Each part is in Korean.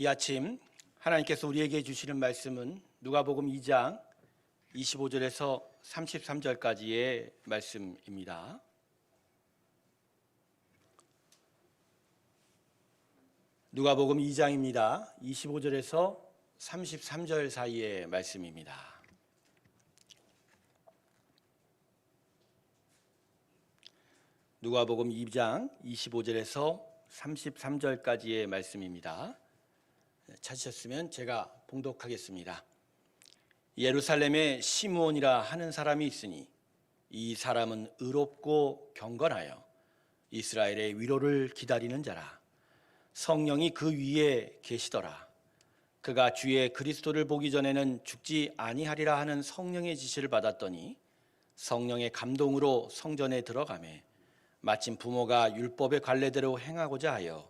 이 아침 하나님께서 우리에게 주시는 말씀은 누가복음 2장 25절에서 33절까지의 말씀입니다. 누가복음 2장입니다. 25절에서 33절 사이의 말씀입니다. 누가복음 2장 25절에서 33절까지의 말씀입니다. 찾으셨으면 제가 봉독하겠습니다. 예루살렘에 시므온이라 하는 사람이 있으니 이 사람은 의롭고 경건하여 이스라엘의 위로를 기다리는 자라 성령이 그 위에 계시더라 그가 주의 그리스도를 보기 전에는 죽지 아니하리라 하는 성령의 지시를 받았더니 성령의 감동으로 성전에 들어가매 마침 부모가 율법의 관례대로 행하고자 하여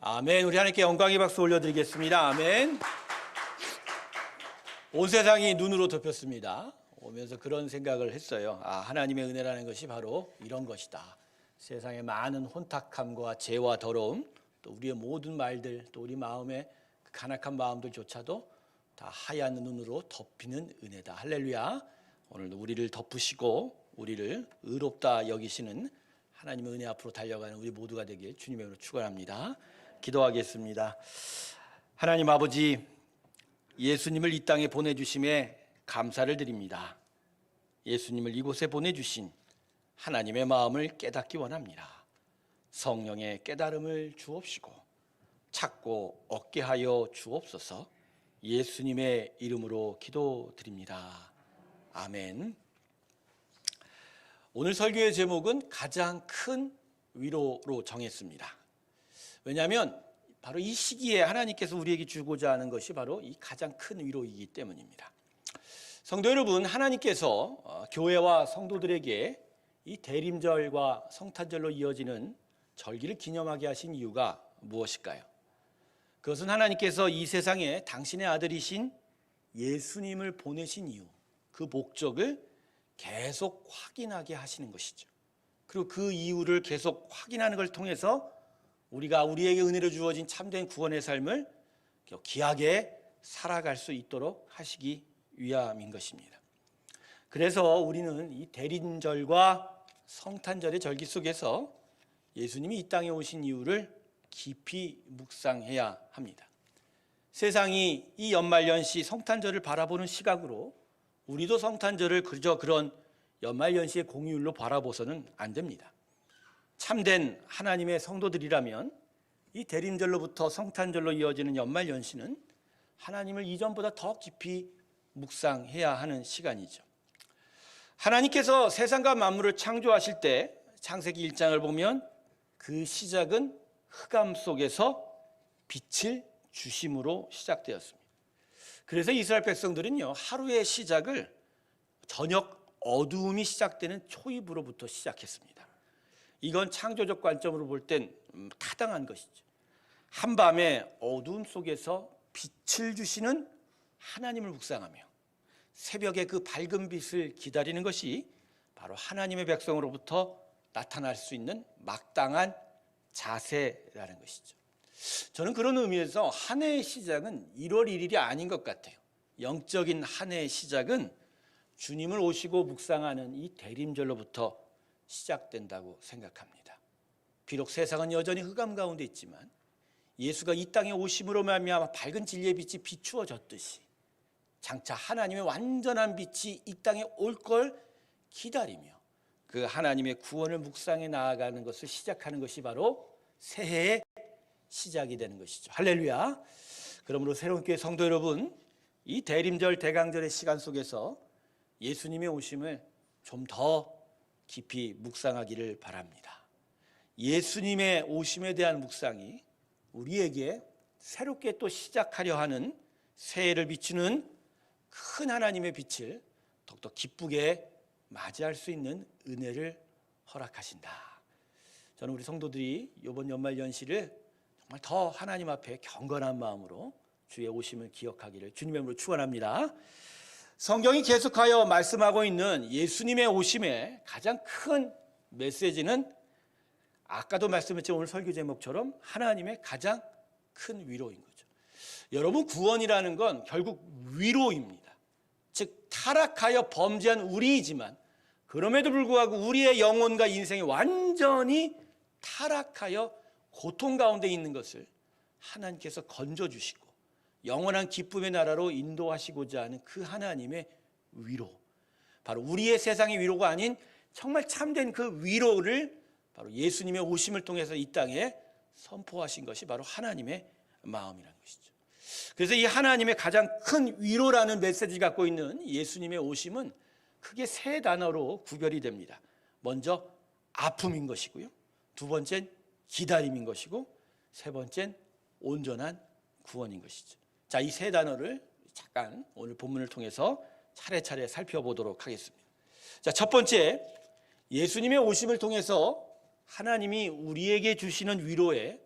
아멘. 우리 하나님께 영광의 박수 올려드리겠습니다. 아멘. 온 세상이 눈으로 덮였습니다. 오면서 그런 생각을 했어요. 아, 하나님의 은혜라는 것이 바로 이런 것이다. 세상의 많은 혼탁함과 죄와 더러움, 또 우리의 모든 말들, 또 우리 마음의 그 간악한 마음들조차도 다 하얀 눈으로 덮이는 은혜다. 할렐루야. 오늘도 우리를 덮으시고 우리를 의롭다 여기시는 하나님의 은혜 앞으로 달려가는 우리 모두가 되길 주님의 이름으로 축원합니다. 기도하겠습니다. 하나님 아버지 예수님을 이 땅에 보내 주심에 감사를 드립니다. 예수님을 이곳에 보내 주신 하나님의 마음을 깨닫기 원합니다. 성령의 깨달음을 주옵시고 찾고 얻게 하여 주옵소서. 예수님의 이름으로 기도드립니다. 아멘. 오늘 설교의 제목은 가장 큰 위로로 정했습니다. 왜냐하면 바로 이 시기에 하나님께서 우리에게 주고자 하는 것이 바로 이 가장 큰 위로이기 때문입니다. 성도 여러분, 하나님께서 어, 교회와 성도들에게 이 대림절과 성탄절로 이어지는 절기를 기념하게 하신 이유가 무엇일까요? 그것은 하나님께서 이 세상에 당신의 아들이신 예수님을 보내신 이유, 그 목적을 계속 확인하게 하시는 것이죠. 그리고 그 이유를 계속 확인하는 걸 통해서 우리가 우리에게 은혜로 주어진 참된 구원의 삶을 귀하게 살아갈 수 있도록 하시기 위함인 것입니다. 그래서 우리는 이 대림절과 성탄절의 절기 속에서 예수님이 이 땅에 오신 이유를 깊이 묵상해야 합니다. 세상이 이 연말연시 성탄절을 바라보는 시각으로 우리도 성탄절을 그저 그런 연말연시의 공휴일로 바라보서는 안 됩니다. 참된 하나님의 성도들이라면 이 대림절로부터 성탄절로 이어지는 연말 연시는 하나님을 이전보다 더 깊이 묵상해야 하는 시간이죠. 하나님께서 세상과 만물을 창조하실 때 창세기 1장을 보면 그 시작은 흑암 속에서 빛을 주심으로 시작되었습니다. 그래서 이스라엘 백성들은요 하루의 시작을 저녁 어두움이 시작되는 초입으로부터 시작했습니다. 이건 창조적 관점으로 볼땐 음, 타당한 것이죠. 한밤에 어두움 속에서 빛을 주시는 하나님을 묵상하며 새벽에 그 밝은 빛을 기다리는 것이 바로 하나님의 백성으로부터 나타날 수 있는 막당한 자세라는 것이죠. 저는 그런 의미에서 한 해의 시작은 1월 1일이 아닌 것 같아요. 영적인 한 해의 시작은 주님을 오시고 묵상하는 이 대림절로부터 시작된다고 생각합니다. 비록 세상은 여전히 흑암 가운데 있지만 예수가 이 땅에 오심으로 말미암아 밝은 진리의 빛이 비추어졌듯이 장차 하나님의 완전한 빛이 이 땅에 올 걸 기다리며 그 하나님의 구원을 묵상해 나아가는 것을 시작하는 것이 바로 새해의 시작이 되는 것이죠. 할렐루야. 그러므로 새로운 교회 성도 여러분, 이 대림절 대강절의 시간 속에서 예수님의 오심을 좀더 깊이 묵상하기를 바랍니다. 예수님의 오심에 대한 묵상이 우리에게 새롭게 또 시작하려 하는 새해를 비추는 큰 하나님의 빛을 더욱더 기쁘게 맞이할 수 있는 은혜를 허락하신다. 저는 우리 성도들이 이번 연말 연시를 정말 더 하나님 앞에 경건한 마음으로 주의 오심을 기억하기를 주님의 이름으로 축원합니다. 성경이 계속하여 말씀하고 있는 예수님의 오심의 가장 큰 메시지는 아까도 말씀했지만 오늘 설교 제목처럼 하나님의 가장 큰 위로인 거죠. 여러분 구원이라는 건 결국 위로입니다. 즉 타락하여 범죄한 우리이지만 그럼에도 불구하고 우리의 영혼과 인생이 완전히 타락하여 고통 가운데 있는 것을 하나님께서 건져 주시고 영원한 기쁨의 나라로 인도하시고자 하는 그 하나님의 위로. 바로 우리의 세상의 위로가 아닌 정말 참된 그 위로를 바로 예수님의 오심을 통해서 이 땅에 선포하신 것이 바로 하나님의 마음이라는 것이죠. 그래서 이 하나님의 가장 큰 위로라는 메시지 갖고 있는 예수님의 오심은 크게 세 단어로 구별이 됩니다. 먼저 아픔인 것이고요. 두 번째는 기다림인 것이고 세 번째는 온전한 구원인 것이죠. 자, 이 세 단어를 잠깐 오늘 본문을 통해서 차례차례 살펴보도록 하겠습니다. 자, 첫 번째 예수님의 오심을 통해서 하나님이 우리에게 주시는 위로의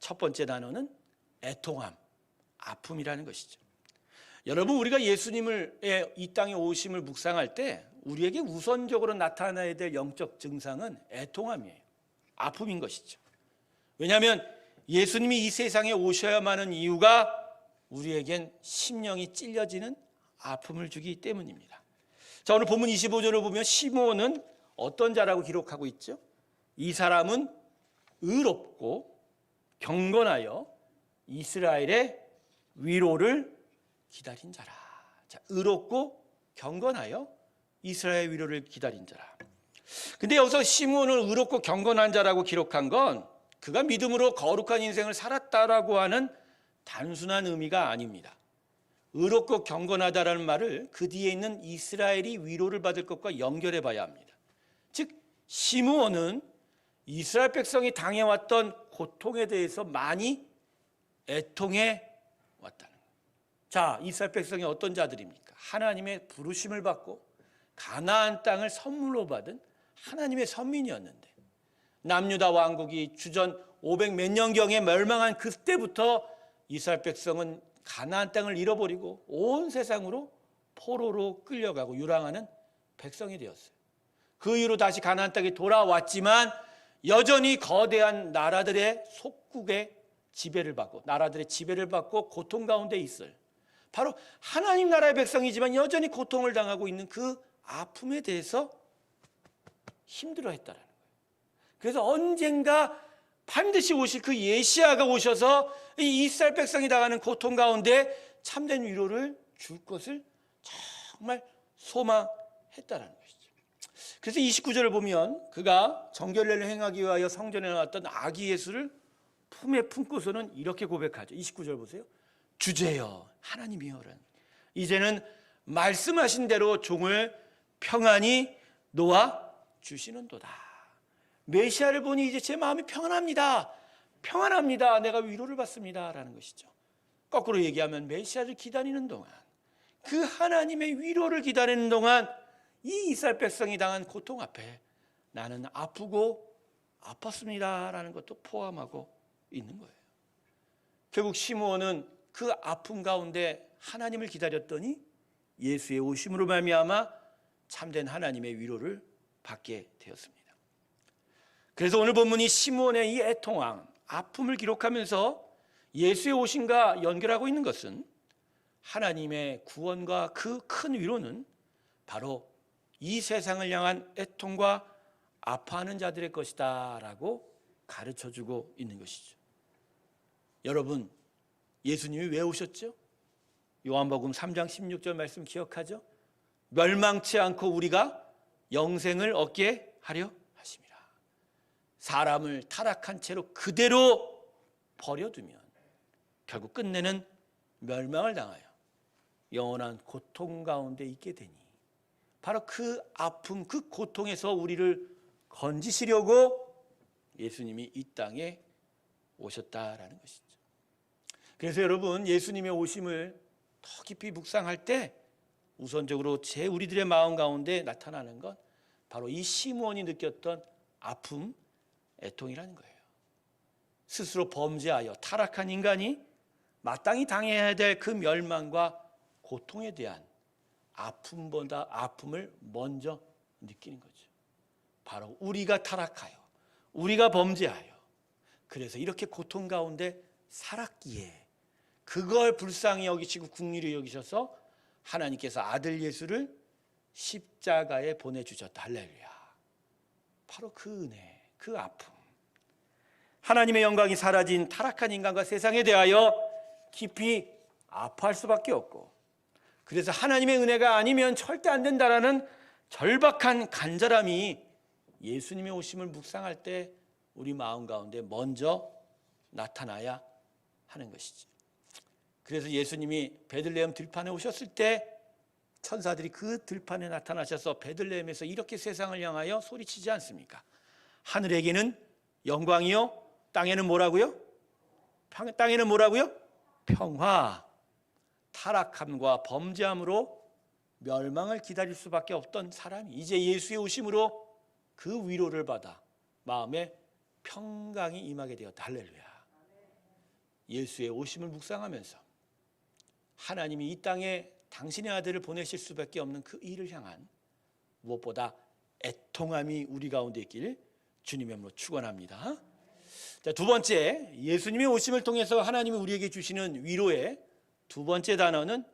첫 번째 단어는 애통함, 아픔이라는 것이죠. 여러분 우리가 예수님을 이 땅에 오심을 묵상할 때 우리에게 우선적으로 나타나야 될 영적 증상은 애통함이에요. 아픔인 것이죠. 왜냐하면 예수님이 이 세상에 오셔야만 하는 이유가 우리에겐 심령이 찔려지는 아픔을 주기 때문입니다. 자, 오늘 본문 25절을 보면 시므온은 어떤 자라고 기록하고 있죠? 이 사람은 의롭고 경건하여 이스라엘의 위로를 기다린 자라. 자, 의롭고 경건하여 이스라엘 위로를 기다린 자라. 근데 여기서 시므온을 의롭고 경건한 자라고 기록한 건 그가 믿음으로 거룩한 인생을 살았다라고 하는 단순한 의미가 아닙니다. 의롭고 경건하다라는 말을 그 뒤에 있는 이스라엘이 위로를 받을 것과 연결해 봐야 합니다. 즉 시므온은 이스라엘 백성이 당해왔던 고통에 대해서 많이 애통해 왔다는 거예요. 자, 이스라엘 백성이 어떤 자들입니까? 하나님의 부르심을 받고 가나안 땅을 선물로 받은 하나님의 선민이었는데 남유다 왕국이 주전 500 몇 년경에 멸망한 그때부터 이스라엘 백성은 가나안 땅을 잃어버리고 온 세상으로 포로로 끌려가고 유랑하는 백성이 되었어요. 그 이후로 다시 가나안 땅에 돌아왔지만 여전히 거대한 나라들의 속국의 지배를 받고 나라들의 지배를 받고 고통 가운데 있을 바로 하나님 나라의 백성이지만 여전히 고통을 당하고 있는 그 아픔에 대해서 힘들어했다라는 거예요. 그래서 언젠가 반드시 오실 그 예시아가 오셔서 이 이스라엘 백성이 당하는 고통 가운데 참된 위로를 줄 것을 정말 소망했다라는 것이죠. 그래서 29절을 보면 그가 정결례를 행하기 위하여 성전에 나왔던 아기 예수를 품에 품고서는 이렇게 고백하죠. 29절 보세요. 주제여 하나님이여라는 이제는 말씀하신 대로 종을 평안히 놓아 주시는도다. 메시아를 보니 이제 제 마음이 평안합니다. 평안합니다. 내가 위로를 받습니다 라는 것이죠. 거꾸로 얘기하면 메시아를 기다리는 동안 그 하나님의 위로를 기다리는 동안 이 이스라엘 백성이 당한 고통 앞에 나는 아프고 아팠습니다라는 것도 포함하고 있는 거예요. 결국 시므온은 그 아픔 가운데 하나님을 기다렸더니 예수의 오심으로 말미암아 참된 하나님의 위로를 받게 되었습니다. 그래서 오늘 본문이 시므온의 이 애통함, 아픔을 기록하면서 예수의 오심과 연결하고 있는 것은 하나님의 구원과 그 큰 위로는 바로 이 세상을 향한 애통과 아파하는 자들의 것이다라고 가르쳐 주고 있는 것이죠. 여러분, 예수님이 왜 오셨죠? 요한복음 3장 16절 말씀 기억하죠? 멸망치 않고 우리가 영생을 얻게 하려. 사람을 타락한 채로 그대로 버려두면 결국 끝내는 멸망을 당하여 영원한 고통 가운데 있게 되니 바로 그 아픔, 그 고통에서 우리를 건지시려고 예수님이 이 땅에 오셨다라는 것이죠. 그래서 여러분 예수님의 오심을 더 깊이 묵상할 때 우선적으로 제 우리들의 마음 가운데 나타나는 건 바로 이 시므온이 느꼈던 아픔, 애통이라는 거예요. 스스로 범죄하여 타락한 인간이 마땅히 당해야 될 그 멸망과 고통에 대한 아픔보다 아픔을 먼저 느끼는 거죠. 바로 우리가 타락하여 우리가 범죄하여 그래서 이렇게 고통 가운데 살았기에 그걸 불쌍히 여기시고 국리를 여기셔서 하나님께서 아들 예수를 십자가에 보내주셨다 할렐루야 바로 그 은혜 그 아픔 하나님의 영광이 사라진 타락한 인간과 세상에 대하여 깊이 아파할 수밖에 없고 그래서 하나님의 은혜가 아니면 절대 안 된다라는 절박한 간절함이 예수님의 오심을 묵상할 때 우리 마음 가운데 먼저 나타나야 하는 것이지. 그래서 예수님이 베들레헴 들판에 오셨을 때 천사들이 그 들판에 나타나셔서 베들레헴에서 이렇게 세상을 향하여 소리치지 않습니까? 하늘에게는 영광이요, 땅에는 뭐라고요? 평- 땅에는 뭐라고요? 평화. 타락함과 범죄함으로 멸망을 기다릴 수밖에 없던 사람이 이제 예수의 오심으로 그 위로를 받아 마음에 평강이 임하게 되었다. 할렐루야. 예수의 오심을 묵상하면서 하나님이 이 땅에 당신의 아들을 보내실 수밖에 없는 그 일을 향한 무엇보다 애통함이 우리 가운데 있기를 주님의 이름으로 축원합니다. 자, 두 번째 예수님의 오심을 통해서 하나님이 우리에게 주시는 위로의 두 번째 단어는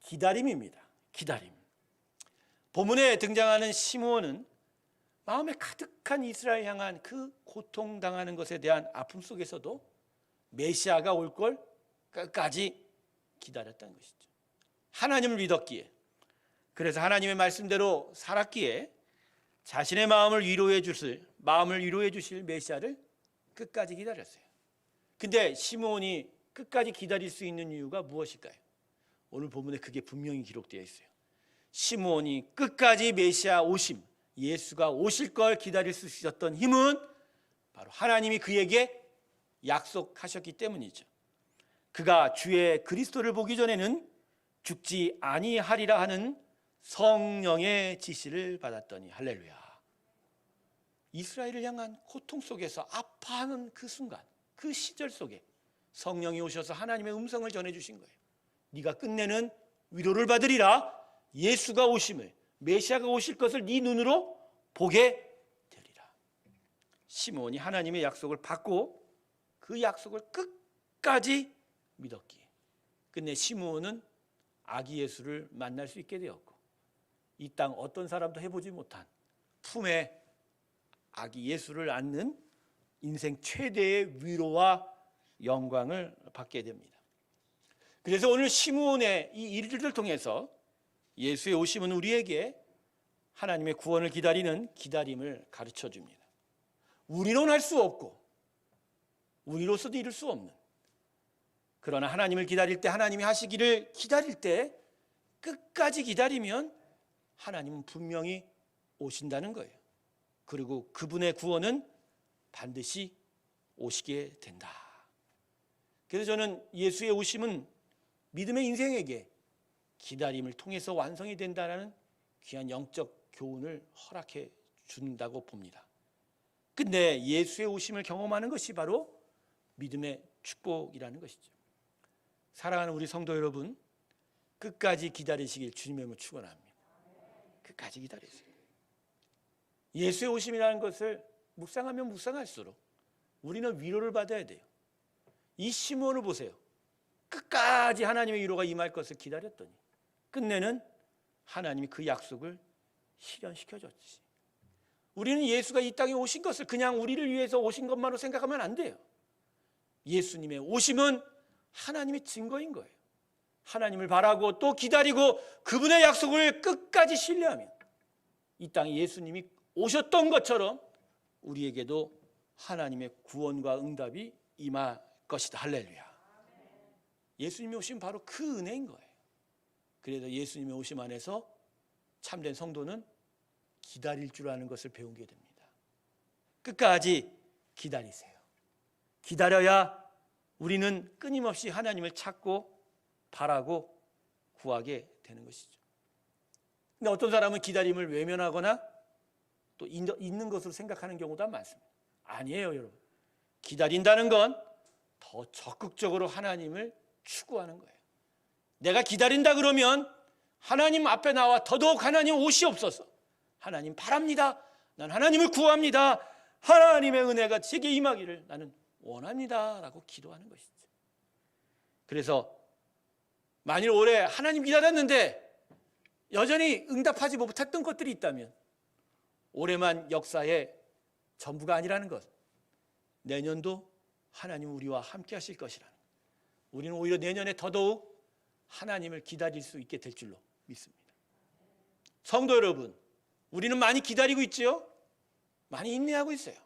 기다림입니다. 기다림. 본문에 등장하는 시므온은 마음에 가득한 이스라엘 향한 그 고통 당하는 것에 대한 아픔 속에서도 메시아가 올 걸 끝까지 기다렸다는 것이죠. 하나님을 믿었기에 그래서 하나님의 말씀대로 살았기에 자신의 마음을 위로해 주실 마음을 위로해 주실 메시아를 끝까지 기다렸어요. 근데 시므온이 끝까지 기다릴 수 있는 이유가 무엇일까요? 오늘 본문에 그게 분명히 기록되어 있어요. 시므온이 끝까지 메시아 오심, 예수가 오실 걸 기다릴 수 있었던 힘은 바로 하나님이 그에게 약속하셨기 때문이죠. 그가 주의 그리스도를 보기 전에는 죽지 아니하리라 하는 성령의 지시를 받았더니 할렐루야. 이스라엘을 향한 고통 속에서 아파하는 그 순간, 그 시절 속에 성령이 오셔서 하나님의 음성을 전해 주신 거예요. 네가 끝내는 위로를 받으리라. 예수가 오심을 메시아가 오실 것을 네 눈으로 보게 되리라. 시몬이 하나님의 약속을 받고 그 약속을 끝까지 믿었기에 끝내 시므온은 아기 예수를 만날 수 있게 되었고 이 땅 어떤 사람도 해보지 못한 품에 아기 예수를 안는 인생 최대의 위로와 영광을 받게 됩니다. 그래서 오늘 시므온의 이 일들을 통해서 예수의 오심은 우리에게 하나님의 구원을 기다리는 기다림을 가르쳐 줍니다. 우리로는 할 수 없고 우리로서도 이룰 수 없는 그러나 하나님을 기다릴 때 하나님이 하시기를 기다릴 때 끝까지 기다리면 하나님은 분명히 오신다는 거예요. 그리고 그분의 구원은 반드시 오시게 된다. 그래서 저는 예수의 오심은 믿음의 인생에게 기다림을 통해서 완성이 된다는 귀한 영적 교훈을 허락해 준다고 봅니다. 근데 예수의 오심을 경험하는 것이 바로 믿음의 축복이라는 것이죠. 사랑하는 우리 성도 여러분, 끝까지 기다리시길 주님의 축원합니다. 끝까지 기다리세요. 예수의 오심이라는 것을 묵상하면 묵상할수록 우리는 위로를 받아야 돼요. 이 시몬을 보세요. 끝까지 하나님의 위로가 임할 것을 기다렸더니 끝내는 하나님이 그 약속을 실현시켜 줬지. 우리는 예수가 이 땅에 오신 것을 그냥 우리를 위해서 오신 것만으로 생각하면 안 돼요. 예수님의 오심은 하나님의 증거인 거예요. 하나님을 바라고 또 기다리고 그분의 약속을 끝까지 신뢰하면 이 땅에 예수님이 오셨던 것처럼 우리에게도 하나님의 구원과 응답이 임할 것이다. 할렐루야. 예수님이 오신 바로 그 은혜인 거예요. 그래서 예수님의 오심 안에서 참된 성도는 기다릴 줄 아는 것을 배우게 됩니다. 끝까지 기다리세요. 기다려야 우리는 끊임없이 하나님을 찾고 바라고 구하게 되는 것이죠. 근데 어떤 사람은 기다림을 외면하거나 또 있- 있는 것으로 생각하는 경우도 많습니다. 아니에요, 여러분. 기다린다는 건 더 적극적으로 하나님을 추구하는 거예요. 내가 기다린다 그러면 하나님 앞에 나와 더더욱 하나님 오시옵소서. 하나님 바랍니다. 난 하나님을 구합니다. 하나님의 은혜가 제게 임하기를 나는 원합니다라고 기도하는 것이죠. 그래서 만일 올해 하나님 기다렸는데 여전히 응답하지 못했던 것들이 있다면 올해만 역사의 전부가 아니라는 것. 내년도 하나님 우리와 함께 하실 것이라는 것. 우리는 오히려 내년에 더더욱 하나님을 기다릴 수 있게 될 줄로 믿습니다. 성도 여러분, 우리는 많이 기다리고 있지요? 많이 인내하고 있어요.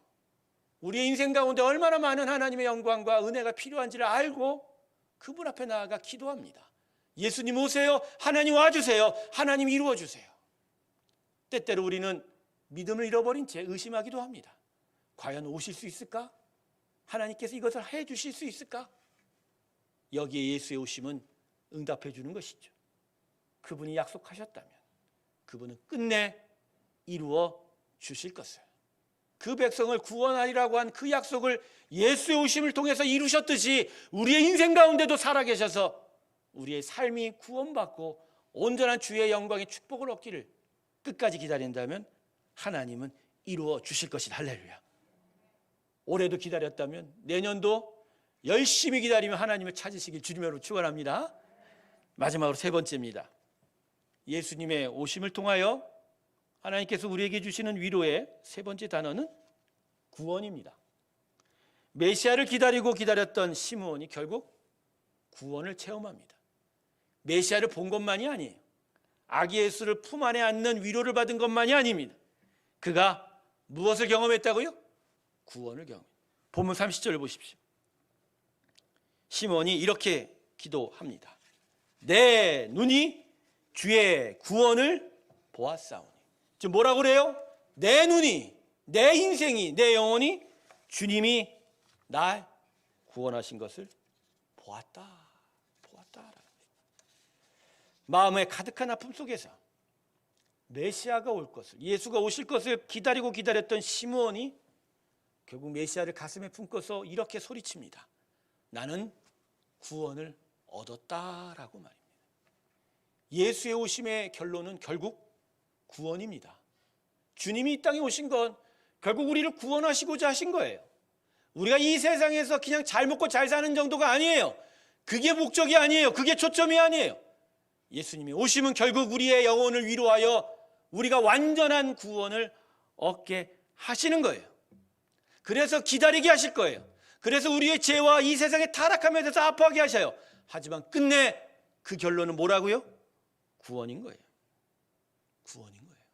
우리의 인생 가운데 얼마나 많은 하나님의 영광과 은혜가 필요한지를 알고 그분 앞에 나아가 기도합니다. 예수님 오세요. 하나님 와주세요. 하나님 이루어 주세요. 때때로 우리는 믿음을 잃어버린 채 의심하기도 합니다. 과연 오실 수 있을까? 하나님께서 이것을 해 주실 수 있을까? 여기에 예수의 오심은 응답해 주는 것이죠. 그분이 약속하셨다면 그분은 끝내 이루어 주실 것을. 그 백성을 구원하리라고 한 그 약속을 예수의 오심을 통해서 이루셨듯이 우리의 인생 가운데도 살아계셔서 우리의 삶이 구원받고 온전한 주의 영광의 축복을 얻기를 끝까지 기다린다면 하나님은 이루어 주실 것이다. 할렐루야. 올해도 기다렸다면 내년도 열심히 기다리면 하나님을 찾으시길 주님으로 축원합니다. 마지막으로 세 번째입니다. 예수님의 오심을 통하여 하나님께서 우리에게 주시는 위로의 세 번째 단어는 구원입니다. 메시아를 기다리고 기다렸던 시므온이 결국 구원을 체험합니다. 메시아를 본 것만이 아니에요. 아기 예수를 품 안에 안는 위로를 받은 것만이 아닙니다. 그가 무엇을 경험했다고요? 구원을 경험. 본문 30절을 보십시오. 시몬이 이렇게 기도합니다. 내 눈이 주의 구원을 보았사오니. 지금 뭐라고 그래요? 내 눈이, 내 인생이, 내 영혼이 주님이 날 구원하신 것을 보았다. 보았다. 마음에 가득한 아픔 속에서 메시아가 올 것을, 예수가 오실 것을 기다리고 기다렸던 시므온이 결국 메시아를 가슴에 품고서 이렇게 소리칩니다. 나는 구원을 얻었다라고 말입니다. 예수의 오심의 결론은 결국 구원입니다. 주님이 이 땅에 오신 건 결국 우리를 구원하시고자 하신 거예요. 우리가 이 세상에서 그냥 잘 먹고 잘 사는 정도가 아니에요. 그게 목적이 아니에요. 그게 초점이 아니에요. 예수님이 오심은 결국 우리의 영혼을 위로하여 우리가 완전한 구원을 얻게 하시는 거예요. 그래서 기다리게 하실 거예요. 그래서 우리의 죄와 이 세상의 타락함에 대해서 아파하게 하셔요. 하지만 끝내 그 결론은 뭐라고요? 구원인 거예요. 구원인 거예요.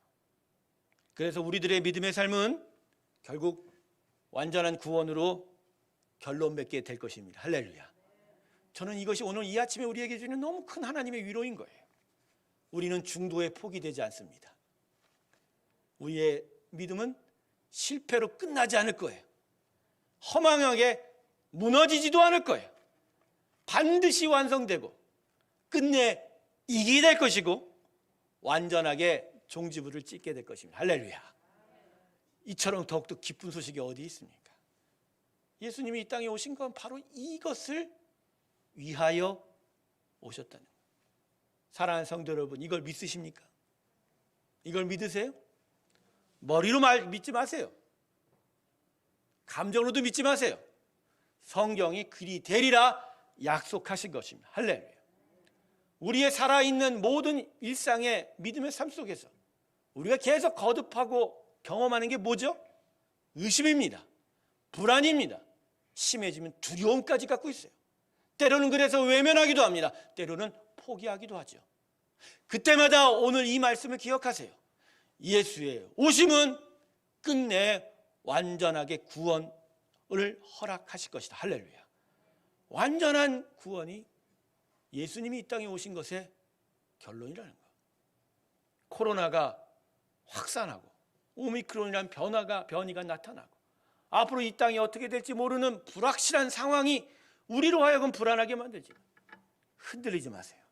그래서 우리들의 믿음의 삶은 결국 완전한 구원으로 결론 맺게 될 것입니다. 할렐루야. 저는 이것이 오늘 이 아침에 우리에게 주는 너무 큰 하나님의 위로인 거예요. 우리는 중도에 포기되지 않습니다. 우리의 믿음은 실패로 끝나지 않을 거예요. 허망하게 무너지지도 않을 거예요. 반드시 완성되고 끝내 이기게 될 것이고 완전하게 종지부를 찍게 될 것입니다. 할렐루야. 이처럼 더욱더 기쁜 소식이 어디 있습니까? 예수님이 이 땅에 오신 건 바로 이것을 위하여 오셨다는 거예요. 사랑하는 성도 여러분, 이걸 믿으십니까? 이걸 믿으세요? 머리로 말 믿지 마세요. 감정으로도 믿지 마세요. 성경이 그리 되리라 약속하신 것입니다. 할렐루야. 우리의 살아있는 모든 일상의 믿음의 삶 속에서 우리가 계속 거듭하고 경험하는 게 뭐죠? 의심입니다. 불안입니다. 심해지면 두려움까지 갖고 있어요. 때로는 그래서 외면하기도 합니다. 때로는 포기하기도 하죠. 그때마다 오늘 이 말씀을 기억하세요. 예수의 오심은 끝내 완전하게 구원을 허락하실 것이다. 할렐루야. 완전한 구원이 예수님이 이 땅에 오신 것의 결론이라는 거. 코로나가 확산하고 오미크론이라는 변화가 변이가 나타나고 앞으로 이 땅이 어떻게 될지 모르는 불확실한 상황이 우리로 하여금 불안하게 만들지. 흔들리지 마세요.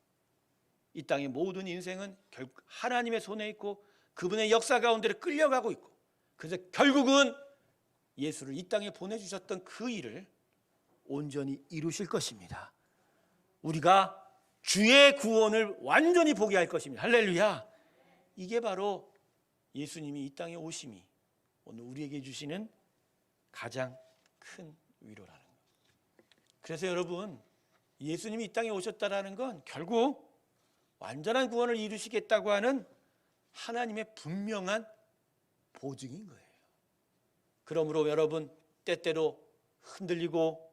이 땅의 모든 인생은 결국 하나님의 손에 있고 그분의 역사 가운데로 끌려가고 있고 그래서 결국은 예수를 이 땅에 보내주셨던 그 일을 온전히 이루실 것입니다. 우리가 주의 구원을 완전히 보게 할 것입니다. 할렐루야. 이게 바로 예수님이 이 땅에 오심이 오늘 우리에게 주시는 가장 큰 위로라는 것. 그래서 여러분 예수님이 이 땅에 오셨다라는 건 결국 완전한 구원을 이루시겠다고 하는 하나님의 분명한 보증인 거예요. 그러므로 여러분 때때로 흔들리고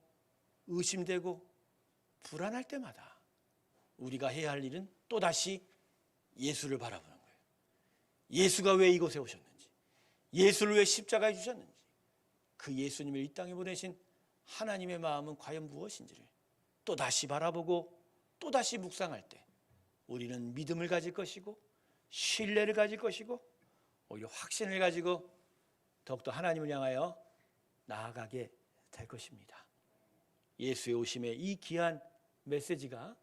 의심되고 불안할 때마다 우리가 해야 할 일은 또다시 예수를 바라보는 거예요. 예수가 왜 이곳에 오셨는지, 예수를 왜 십자가에 주셨는지, 그 예수님을 이 땅에 보내신 하나님의 마음은 과연 무엇인지를 또다시 바라보고 또다시 묵상할 때 우리는 믿음을 가질 것이고 신뢰를 가질 것이고 오히려 확신을 가지고 더욱더 하나님을 향하여 나아가게 될 것입니다. 예수의 오심의 이 귀한 메시지가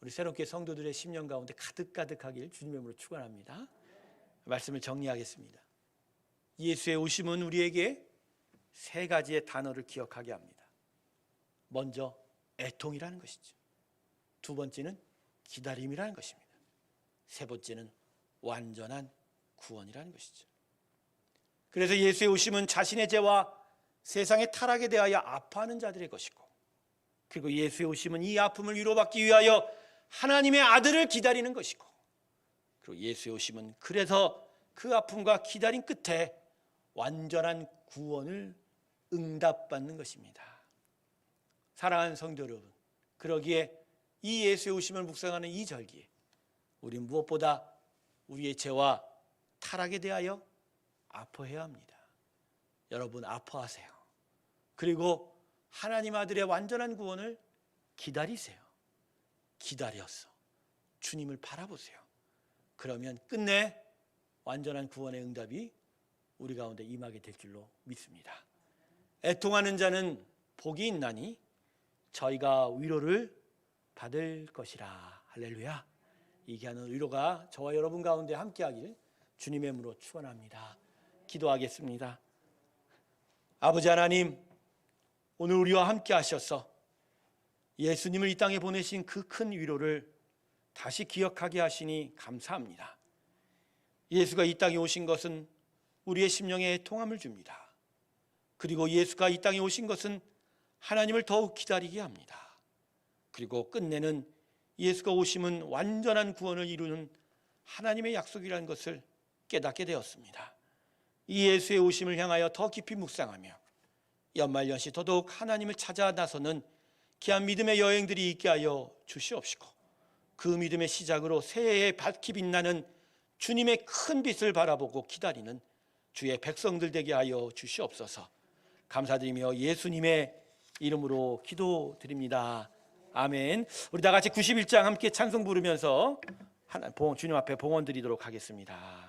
우리 새롭게 성도들의 심령 가운데 가득가득하길 주님의 이름으로 축원합니다. 말씀을 정리하겠습니다. 예수의 오심은 우리에게 세 가지의 단어를 기억하게 합니다. 먼저 애통이라는 것이죠. 두 번째는 기다림이라는 것입니다. 세 번째는 완전한 구원이라는 것이죠. 그래서 예수의 오심은 자신의 죄와 세상의 타락에 대하여 아파하는 자들의 것이고 그리고 예수의 오심은 이 아픔을 위로받기 위하여 하나님의 아들을 기다리는 것이고 그리고 예수의 오심은 그래서 그 아픔과 기다림 끝에 완전한 구원을 응답받는 것입니다. 사랑하는 성도 여러분, 그러기에 이 예수의 오심을 묵상하는 이 절기에 우리 무엇보다 우리의 죄와 타락에 대하여 아파해야 합니다. 여러분 아파하세요. 그리고 하나님 아들의 완전한 구원을 기다리세요. 기다려서 주님을 바라보세요. 그러면 끝내 완전한 구원의 응답이 우리 가운데 임하게 될 줄로 믿습니다. 애통하는 자는 복이 있나니 저희가 위로를 받을 것이라. 할렐루야. 이 귀한 위로가 저와 여러분 가운데 함께하기를 주님의 이름으로 축원합니다. 기도하겠습니다. 아버지 하나님, 오늘 우리와 함께 하셔서 예수님을 이 땅에 보내신 그 큰 위로를 다시 기억하게 하시니 감사합니다. 예수가 이 땅에 오신 것은 우리의 심령에 통함을 줍니다. 그리고 예수가 이 땅에 오신 것은 하나님을 더욱 기다리게 합니다. 그리고 끝내는 예수가 오심은 완전한 구원을 이루는 하나님의 약속이라는 것을 깨닫게 되었습니다. 이 예수의 오심을 향하여 더 깊이 묵상하며 연말연시 더더욱 하나님을 찾아 나서는 귀한 믿음의 여행들이 있게 하여 주시옵시고 그 믿음의 시작으로 새해에 밝히 빛나는 주님의 큰 빛을 바라보고 기다리는 주의 백성들 되게 하여 주시옵소서 감사드리며 예수님의 이름으로 기도드립니다. 아멘. 우리 다 같이 91장 함께 찬송 부르면서 하나, 봉- 주님 앞에 봉헌 드리도록 하겠습니다.